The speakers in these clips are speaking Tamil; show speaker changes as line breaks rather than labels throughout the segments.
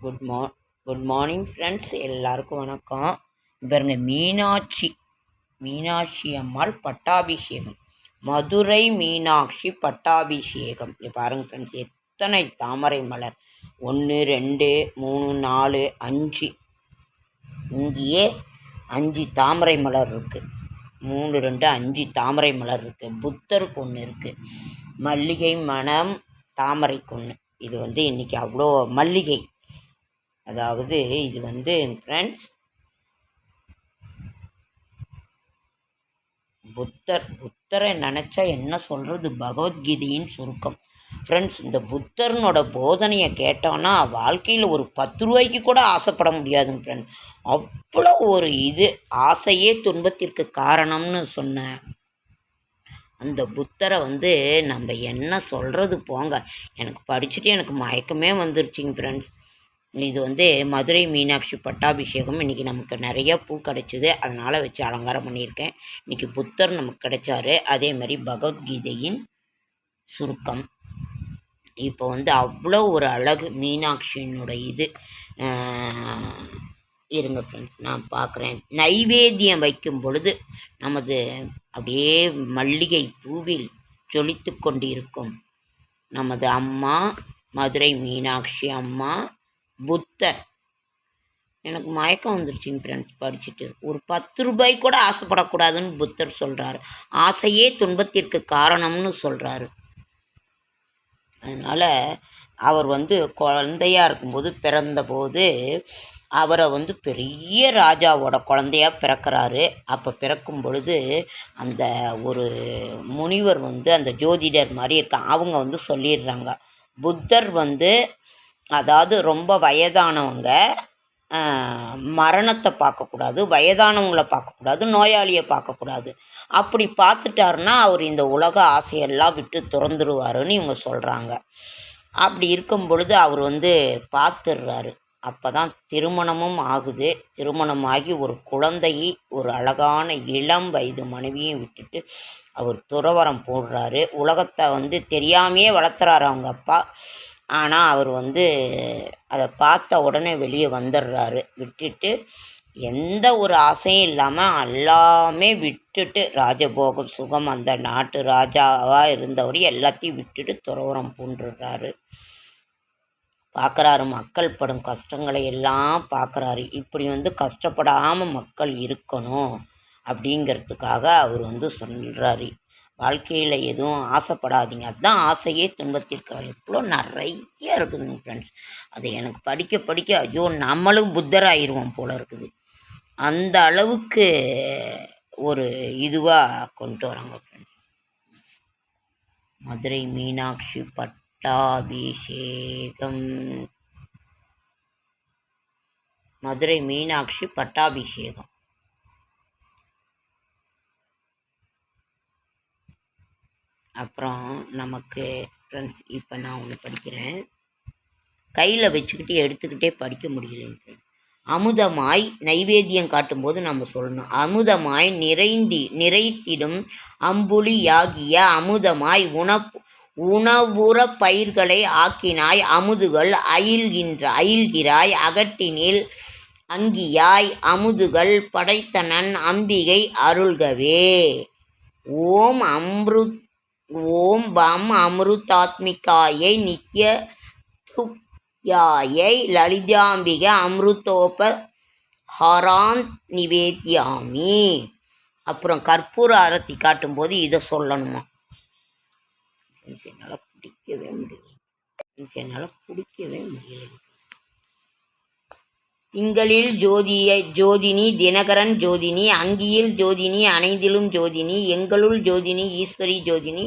குட் மா குட் மார்னிங் ஃப்ரெண்ட்ஸ் எல்லாருக்கும் வணக்கம். பாருங்க மீனாட்சி. மீனாட்சி அம்மாள் பட்டாபிஷேகம். மதுரை மீனாட்சி பட்டாபிஷேகம். இது பாருங்க ஃப்ரெண்ட்ஸ் எத்தனை தாமரை மலர்? ஒன்று ரெண்டு மூணு நாலு அஞ்சு. இங்கேயே அஞ்சு தாமரை மலர் இருக்குது மூணு ரெண்டு அஞ்சு தாமரை மலர் இருக்குது புத்தருக்கு ஒன்று இருக்குது மல்லிகை மணம் தாமரை கொன்று இது வந்து இன்றைக்கி அவ்வளோ மல்லிகை. அதாவது இது வந்து ஃப்ரெண்ட்ஸ் புத்தர் புத்தரை நினச்சா என்ன சொல்கிறது பகவத்கீதையின் சுருக்கம். ஃப்ரெண்ட்ஸ் இந்த புத்தர்னோட போதனையை கேட்டோன்னா வாழ்க்கையில் ஒரு பத்து ரூபாய்க்கு கூட ஆசைப்பட முடியாதுங்க ஃப்ரெண்ட்ஸ் அவ்வளோ ஒரு இது ஆசையே துன்பத்திற்கு காரணம்னு சொன்ன அந்த புத்தரை வந்து நம்ம என்ன சொல்கிறது போங்க. எனக்கு படிச்சுட்டு எனக்கு மயக்கமே வந்துருச்சுங்க ஃப்ரெண்ட்ஸ் இது வந்து மதுரை மீனாட்சி பட்டாபிஷேகம். இன்றைக்கி நமக்கு நிறைய பூ கிடச்சிது. அதனால் வச்சு அலங்காரம் பண்ணியிருக்கேன். இன்றைக்கி புத்தர் நமக்கு கிடைச்சாரு. அதே மாதிரி பகவத்கீதையின் சுருக்கம். இப்போ வந்து அவ்வளோ ஒரு அழகு மீனாட்சியினோட இது. இருங்க ஃப்ரெண்ட்ஸ் நான் பார்க்குறேன். நைவேத்தியம் வைக்கும் பொழுது நமது அப்படியே மல்லிகை பூவில் ஜொலித்து கொண்டிருக்கும் நமது அம்மா மதுரை மீனாட்சி அம்மா புத்தர் எனக்கு மயக்கம் வந்துருச்சுங்க ஃப்ரெண்ட்ஸ் படிச்சுட்டு. ஒரு பத்து ரூபாய் கூட ஆசைப்படக்கூடாதுன்னு புத்தர் சொல்கிறாரு ஆசையே துன்பத்திற்கு காரணம்னு சொல்கிறாரு அதனால் அவர் வந்து குழந்தையாக இருக்கும்போது பிறந்தபோது அவரை வந்து பெரிய ராஜாவோட குழந்தையாக பிறக்கிறாரு. அப்போ பிறக்கும் பொழுது அந்த ஒரு முனிவர் வந்து அந்த ஜோதிடர் மாதிரி இருக்கான். அவங்க வந்து சொல்லிடுறாங்க. புத்தர் வந்து அதாவது ரொம்ப வயதானவங்க மரணத்தை பார்க்கக்கூடாது வயதானவங்கள பார்க்கக்கூடாது நோயாளியை பார்க்கக்கூடாது. அப்படி பார்த்துட்டாருன்னா அவர் இந்த உலக ஆசையெல்லாம் விட்டு துறந்துருவாருன்னு இவங்க சொல்கிறாங்க அப்படி இருக்கும் பொழுது அவர் வந்து பார்த்துடுறாரு. அப்போ தான் திருமணமும் ஆகுது. திருமணமாகி ஒரு குழந்தையை ஒரு அழகான இளம் வயது மனைவியும் விட்டுட்டு அவர் துறவரம் போடுறாரு. உலகத்தை வந்து தெரியாமையே வளர்த்துறாரு அவங்க அப்பா. ஆனால் அவர் வந்து அதை பார்த்த உடனே வெளியே வந்துடுறாரு விட்டுட்டு எந்த ஒரு ஆசையும் இல்லாமல் எல்லாமே விட்டுட்டு ராஜபோகம் சுகம் அந்த நாட்டு ராஜாவாக இருந்தவர் எல்லாத்தையும் விட்டுட்டு துறவரம் பூண்டுடுறாரு பார்க்குறாரு மக்கள் படும் கஷ்டங்களை எல்லாம் பார்க்குறாரு இப்படி வந்து கஷ்டப்படாமல் மக்கள் இருக்கணும் அப்படிங்கிறதுக்காக அவர் வந்து சொல்கிறாரு வாழ்க்கையில் எதுவும் ஆசைப்படாதீங்க. அதுதான் ஆசையே துன்பத்திற்கு எவ்வளோ நிறைய இருக்குதுங்க ஃப்ரெண்ட்ஸ் அது எனக்கு படிக்க படிக்க ஐயோ நம்மளும் புத்தராயிருவோம் போல இருக்குது. அந்த அளவுக்கு ஒரு இதுவாக கொண்டு வராங்க ஃப்ரெண்ட்ஸ் மதுரை மீனாட்சி பட்டாபிஷேகம். மதுரை மீனாட்சி பட்டாபிஷேகம். அப்புறம் நமக்கு ஃப்ரெண்ட்ஸ் இப்போ நான் ஒன்று படிக்கிறேன். கையில் வச்சுக்கிட்டு எடுத்துக்கிட்டே படிக்க முடியல. அமுதமாய் நைவேத்தியம் காட்டும்போது நம்ம சொல்லணும். அமுதமாய் நிறைந்தி நிறைத்திடும் அம்புலியாகிய அமுதமாய் உண உணவுற பயிர்களை ஆக்கினாய். அமுதுகள் அயில்கின்ற அயில்கிறாய். அகட்டினில் அங்கியாய். அமுதுகள் படைத்தனன் அம்பிகை அருள்கவே. ஓம் அம்ருத் ஓம் பம் அமிர்தாத்மிகாயை நித்ய திருப்தியாயை லலிதாம்பிக அமிர்தோப ஹராந்த் நிவேத்யாமி. அப்புறம் கற்பூர ஆரத்தி காட்டும்போது இதை சொல்லணுமா? என்னால் பிடிக்கவே முடியல. என்னால் பிடிக்கவே முடியல. திங்களில் ஜோதிய ஜோதினி தினகரன் ஜோதினி அங்கியில் ஜோதினி அனைந்திலும் ஜோதினி எங்களுள் ஜோதினி ஈஸ்வரி ஜோதினி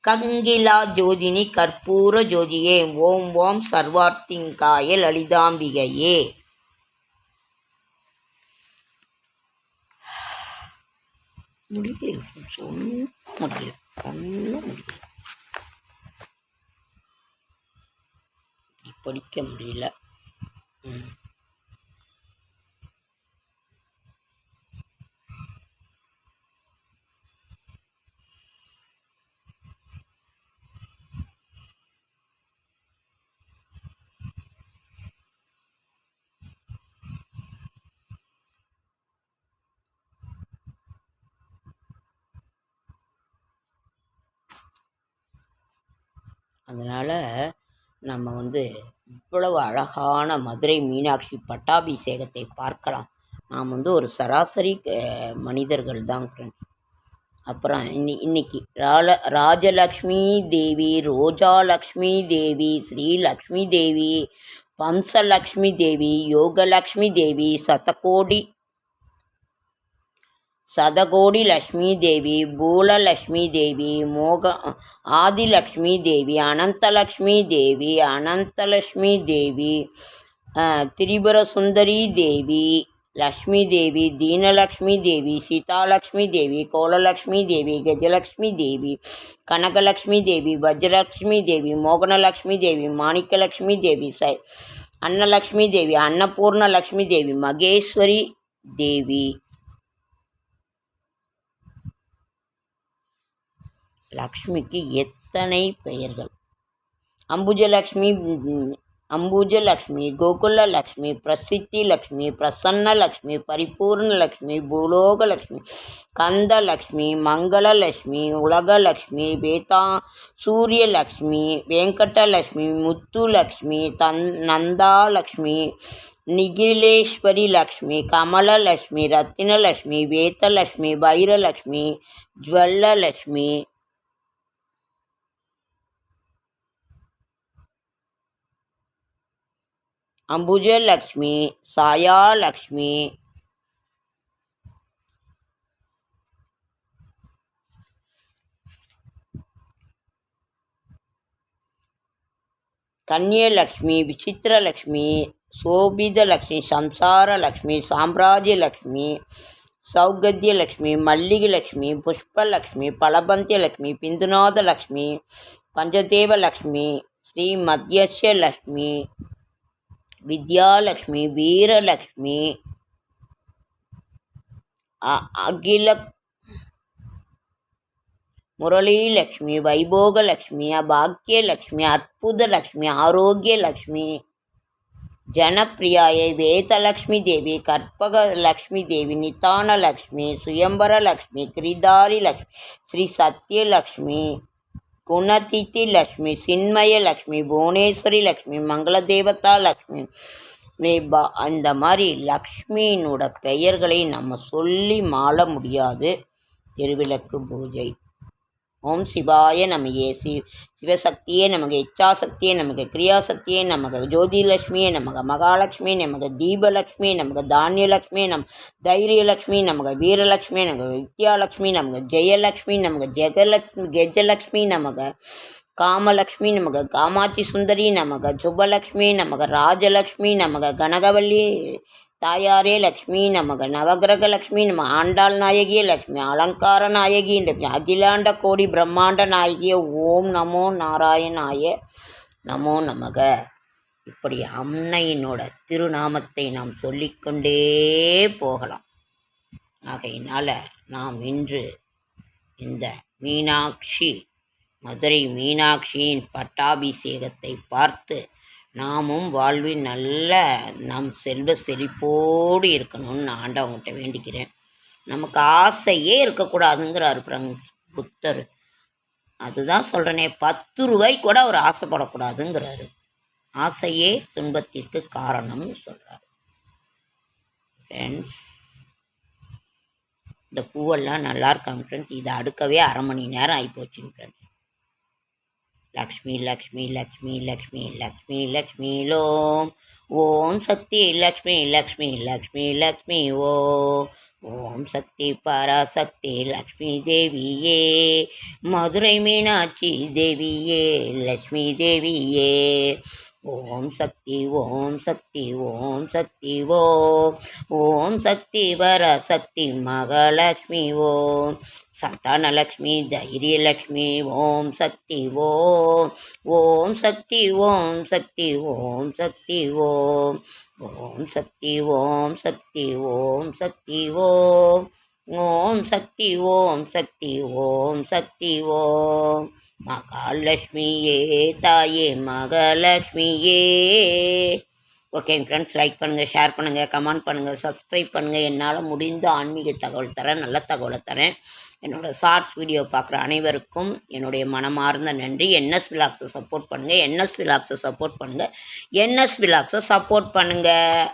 கங்கிலா ஜோதினி கற்பூர ஜோதியே ஓம் ஓம் சர்வார்த்திங்காய லலிதாம்பிகையே முடியல ஒன்றும் முடியல ஒன்றும் முடியல. படிக்க முடியல. ம். அதனால் நம்ம வந்து இவ்வளவு அழகான மதுரை மீனாட்சி பட்டாபிஷேகத்தை பார்க்கலாம். நாம் வந்து ஒரு சராசரி மனிதர்கள் தான் ஃப்ரெண்ட்ஸ் அப்புறம் இன்னி இன்னைக்கு ரால ராஜலக்ஷ்மி தேவி ரோஜாலக்ஷ்மி தேவி ஸ்ரீலக்ஷ்மி தேவி வம்சலக்ஷ்மி தேவி யோகலக்ஷ்மி தேவி சதகோடி சதகோடி லக்ஷ்மி தேவி பூலலக்ஷ்மி தேவி மோக ஆதிலக்ஷ்மி தேவி அனந்தலக்ஷ்மி தேவி அனந்தலக்ஷ்மி தேவி அஹ், திரிபுர சுந்தரி தேவி லக்ஷ்மி தேவி தீனலக்ஷ்மி தேவி சீதாலக்ஷ்மி தேவி கோலலக்ஷ்மி தேவி கஜலக்ஷ்மி தேவி கனகலக்ஷ்மி தேவி வஜ்ரலக்ஷ்மி தேவி மோகனலக்ஷ்மி தேவி மாணிக்கலக்ஷ்மி தேவி சை அன்னலக்ஷ்மி தேவி அன்னபூர்ண லக்ஷ்மி தேவி மகேஸ்வரி லக்ஷ்மிக்கு எத்தனை பெயர்கள் அம்புஜலக்ஷ்மி ம், அம்புஜலக்ஷ்மி கோகுலலக்ஷ்மி பிரசித்தி லக்ஷ்மி பிரசன்ன லக்ஷ்மி பரிபூர்ண லக்ஷ்மி பூலோகலக்ஷ்மி கந்தலக்ஷ்மி மங்களலக்ஷ்மி உலகலக்ஷ்மி வேதா சூரியலக்ஷ்மி வெங்கடலக்ஷ்மி முத்துலக்ஷ்மி தன் நந்தாலக்ஷ்மி நிகிலேஸ்வரி லக்ஷ்மி கமலலக்ஷ்மி ரத்தினலக்ஷ்மி வேதலக்ஷ்மி வைரலக்ஷ்மி ஜுவல்லலக்ஷ்மி அம்புஜலக்ஷ்மி சாயாலக்ஷ்மி. கன்னியலக்ஷ்மி விசித்திரலக்ஷ்மி சோபிதலக்ஷ்மி சம்சாரலக்ஷ்மி சாம்ராஜ்யலக்ஷ்மி சௌகத்தியலக்ஷ்மி மல்லிகலக்ஷ்மி புஷ்பலக்ஷ்மி பலபந்தியலக்ஷ்மி பிந்துநாதலக்ஷ்மி பஞ்சதேவலக்ஷ்மி ஸ்ரீ மத்தியலக்ஷ்மி विद्यालक्ष्मी, वीरलक्ष्मी अखिल मुरली लक्ष्मी वैभोग लक्ष्मी अभाग्य लक्ष्मी अद्भुत लक्ष्मी आरोग्य लक्ष्मी जनप्रियाये वेतलक्ष्मी देवी कर्पक लक्ष्मी देवी नितान लक्ष्मी स्वयंबर लक्ष्मी क्रीदारी लक्ष्मी श्री सत्य लक्ष्मी குணதித்தி லக்ஷ்மி சின்மய லக்ஷ்மி புவனேஸ்வரி லக்ஷ்மி மங்கள தேவதா லக்ஷ்மி பா அந்த மாதிரி லக்ஷ்மியினோட பெயர்களை நம்ம சொல்லி மாள முடியாது. திருவிளக்கு பூஜை. ஓம் சிவாய நமகே. சி சிவசக்தியே நமக்கு இச்சாசக்தியே நமக்கு கிரியாசக்தியே நமக்கு ஜோதிலட்சுமியே நமக்கு மகாலட்சுமி நமக்கு தீபலட்சுமி நமக்கு தானியலட்சுமி நம் தைரியலட்சுமி நமக்கு வீரலட்சுமி நமக்கு வித்யாலட்சுமி நமக்கு ஜெயலட்சுமி நமக்கு ஜெகலட்சுமி கெஜலட்சுமி நமக்கு காமலக்ஷ்மி நமக்கு காமாட்சி சுந்தரி நமக்கு சுபலக்ஷ்மி நமக்கு ராஜலக்ஷ்மி நமக்கு கனகவல்லி தாயாரே லக்ஷ்மி நமக நவகிரக லக்ஷ்மி நம்ம ஆண்டாள் நாயகியே லக்ஷ்மி அலங்கார நாயகி என்ற அகிலாண்ட கோடி பிரம்மாண்ட நாயகிய ஓம் நமோ நாராயணாய நமோ நமக. இப்படி அன்னையினோட திருநாமத்தை நாம் சொல்லிக்கொண்டே போகலாம். ஆகையினால் நாம் இன்று இந்த மீனாட்சி மதுரை மீனாட்சியின் பட்டாபிஷேகத்தை பார்த்து நாமும் வாழ்வில் நல்ல நம் செல்வ செழிப்போடு இருக்கணும்னு நான் ஆண்டவங்கிட்ட வேண்டிக்கிறேன். நமக்கு ஆசையே இருக்கக்கூடாதுங்கிறார் ஃப்ரெண்ட்ஸ் புத்தர். அதுதான் சொல்கிறேனே பத்து ரூபாய் கூட அவர் ஆசைப்படக்கூடாதுங்கிறாரு. ஆசையே துன்பத்திற்கு காரணம்னு சொல்கிறார் ஃப்ரெண்ட்ஸ் இந்த பூவெல்லாம் நல்லா இருக்காங்க ஃப்ரெண்ட்ஸ் இதை அடுக்கவே அரை மணி நேரம் ஆகிப்போச்சுங்க ஃப்ரெண்ட்ஸ் லக்ஷ்மி லக்ஷ்மி லக்ஷ்மி லக்ஷ்மி லக்ஷ்மி லக்ஷ்மி லோம் ஓம் சக்தி லக்ஷ்மி லக்ஷ்மி லக்ஷ்மி லக்ஷ்மி ஓம் ஓம் சக்தி பராசக்தி லக்ஷ்மி தேவியே மதுரை மீனாட்சி தேவியே லக்ஷ்மி தேவியே ஓம் சக்தி ஓம் சக்தி ஓம் சக்தி ஓம் ஓம் சக்தி வர சக்தி மகாலட்சுமி ஓம் சந்தானலக்ஷ்மி தைரியலக்ஷ்மி ஓம் சக்தி ஓம் ஓம் சக்தி ஓம் சக்தி ஓம் சக்தி ஓம் ஓம் சக்தி ஓம் சக்தி ஓம் சக்தி ஓம் ஓம் சக்தி ஓம் சக்தி ஓம் சக்தி ஓம் மகாலட்சுமியே தாயே மகாலட்சுமியே. ஓகேங்க ஃப்ரெண்ட்ஸ் லைக் பண்ணுங்கள் ஷேர் பண்ணுங்கள் கமெண்ட் பண்ணுங்கள் சப்ஸ்கிரைப் பண்ணுங்கள் என்னால் முடிந்த ஆன்மீக தகவல் தரேன் நல்ல தகவலை தரேன். என்னோடய ஷார்ட்ஸ் வீடியோ பார்க்குற அனைவருக்கும் என்னுடைய மனமார்ந்த நன்றி. என்எஸ் விலாக்ஸை சப்போர்ட் பண்ணுங்கள் என்எஸ் விலாக்ஸை சப்போர்ட் பண்ணுங்கள் என்எஸ் விலாக்ஸை சப்போர்ட் பண்ணுங்கள்